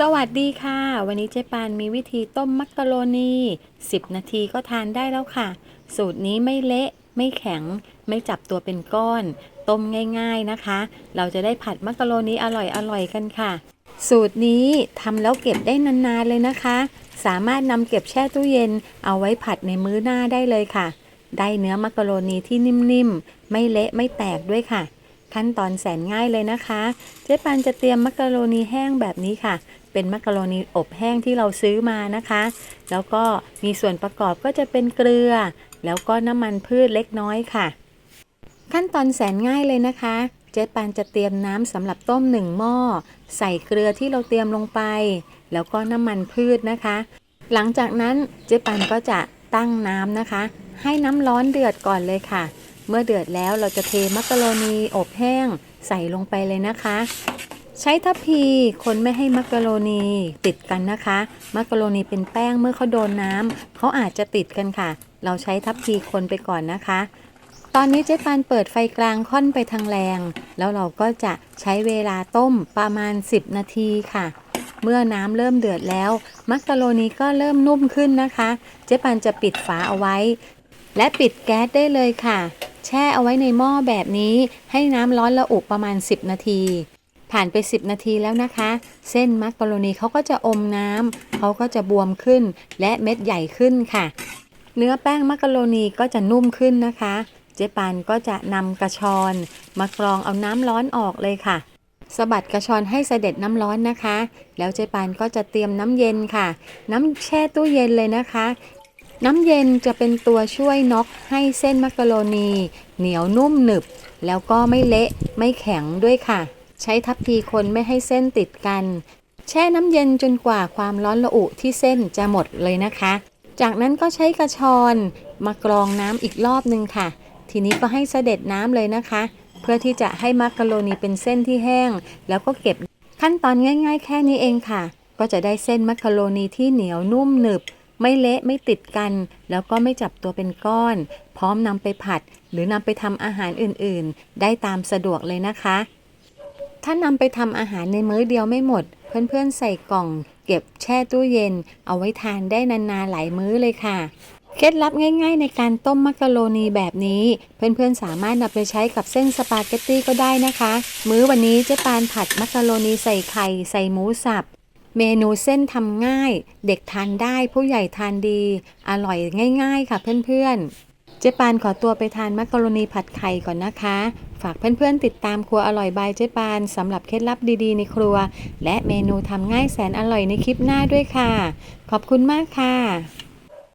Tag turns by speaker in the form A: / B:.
A: สวัสดีค่ะ วันนี้เจ๊ปานมีวิธีต้มมักกะโรนี 10 นาทีก็ทานได้แล้วค่ะ สูตรนี้ไม่เละ ไม่แข็ง ไม่จับตัวเป็นก้อน ต้มง่ายๆนะคะ เราจะได้ผัดมักกะโรนีอร่อยๆกันค่ะ สูตรนี้ทำแล้วเก็บได้นานๆเลยนะคะ สามารถนำเก็บแช่ตู้เย็น เอาไว้ผัดในมื้อหน้าได้เลยค่ะ ได้เนื้อมักกะโรนีที่นิ่มๆ ไม่เละไม่แตกด้วยค่ะขั้นตอนแสนง่ายเลยนะคะ เจ๊ปันจะเตรียมมักกะโรนีแห้งแบบนี้ค่ะ เป็นมักกะโรนีอบแห้งที่เราซื้อมานะคะ แล้วก็มีส่วนประกอบก็จะเป็นเกลือ แล้วก็น้ำมันพืชเล็กน้อยค่ะ ขั้นตอนแสนง่ายเลยนะคะ เจ๊ปานจะเตรียมน้ำสำหรับต้มหนึ่งหม้อ ใส่เกลือที่เราเตรียมลงไป แล้วก็น้ำมันพืชนะคะ หลังจากนั้นเจ๊ปานก็จะตั้งน้ำนะคะ ให้น้ำร้อนเดือดก่อนเลยค่ะ เมื่อเดือดแล้วเราจะเทมักกะโรนีอบแห้งใส่ลงไปเลยนะคะ ใช้ทัพพีคนไม่ให้มักกะโรนีติดกันนะคะ มักกะโรนีเป็นแป้งเมื่อเขาโดนน้ำเขาอาจจะติดกันค่ะ เราใช้ทัพพีคนไปก่อนนะคะ ตอนนี้เจ๊ปานเปิดไฟกลางค่อนไปทางแรง แล้วเราก็จะใช้เวลาต้มประมาณ 10 นาทีค่ะเมื่อน้ำเริ่มเดือดแล้ว มักกะโรนีก็เริ่มนุ่มขึ้นนะคะ เจ๊ปานจะปิดฝาเอาไว้ และปิดแก๊สได้เลยค่ะ แช่เอาไว้ในหม้อแบบนี้ให้น้ำร้อนระอุประมาณ 10 นาที ผ่านไป 10 นาทีแล้วนะคะ เส้นมักกะโรนีเขาก็จะอมน้ำเขาก็จะบวมขึ้น และเม็ดใหญ่ขึ้นค่ะ เนื้อแป้งมักกะโรนีก็จะนุ่มขึ้นนะคะ เจ๊ปานก็จะนำกระชอนมากรองเอาน้ำร้อนออกเลยค่ะสะบัดกระชอนให้เสด็จน้ำร้อนนะคะ แล้วเจ๊ปานก็จะเตรียมน้ำเย็นค่ะ น้ำแช่ตู้เย็นเลยนะคะ น้ำเย็นจะเป็นตัวช่วยน็อกให้เส้นมักกะโรนี เหนียวนุ่มหนึบ แล้วก็ไม่เละไม่แข็งด้วยค่ะ ใช้ทัพพีคนไม่ให้เส้นติดกัน แช่น้ำเย็นจนกว่าความร้อนระอุที่เส้นจะหมดเลยนะคะ จากนั้นก็ใช้กระชอนมากรองน้ำอีกรอบนึงค่ะ ทีนี้ก็ให้เสด็จน้ำเลยนะคะ เพื่อที่จะให้มักกะโรนีเป็นเส้นที่แห้ง แล้วก็เก็บขั้นตอนง่าย ๆ แค่นี้เองค่ะ ก็จะได้เส้นมักกะโรนีที่เหนียวนุ่มหนึบไม่เละไม่ติดกัน แล้วก็ไม่จับตัวเป็นก้อน พร้อมนำไปผัด หรือนำไปทำอาหารอื่นๆ ได้ตามสะดวกเลยนะคะ ถ้านำไปทำอาหารในมื้อเดียวไม่หมด เพื่อนๆใส่กล่อง เก็บแช่ตู้เย็น เอาไว้ทานได้นานๆหลายมื้อเลยค่ะ เคล็ดลับง่ายๆ ในการต้มมักกะโรนีแบบนี้ เพื่อนๆสามารถนำไปใช้กับเส้นสปาเกตตี้ก็ได้นะคะ มื้อวันนี้เจ๊ปานผัดมักกะโรนีใส่ไข่ใส่หมูสับเมนูเส้นทำง่าย เด็กทานได้ผู้ใหญ่ทานดี อร่อยง่าย ๆ ค่ะเพื่อนๆ เจ๊ปานขอตัวไปทานมักกะโรนีผัดไข่ก่อนนะคะ ฝากเพื่อนๆติดตามครัวอร่อยบายเจ๊ปานสำหรับเคล็ดลับดีๆในครัว และเมนูทำง่ายแสนอร่อยในคลิปหน้าด้วยค่ะ ขอบคุณมากค่ะ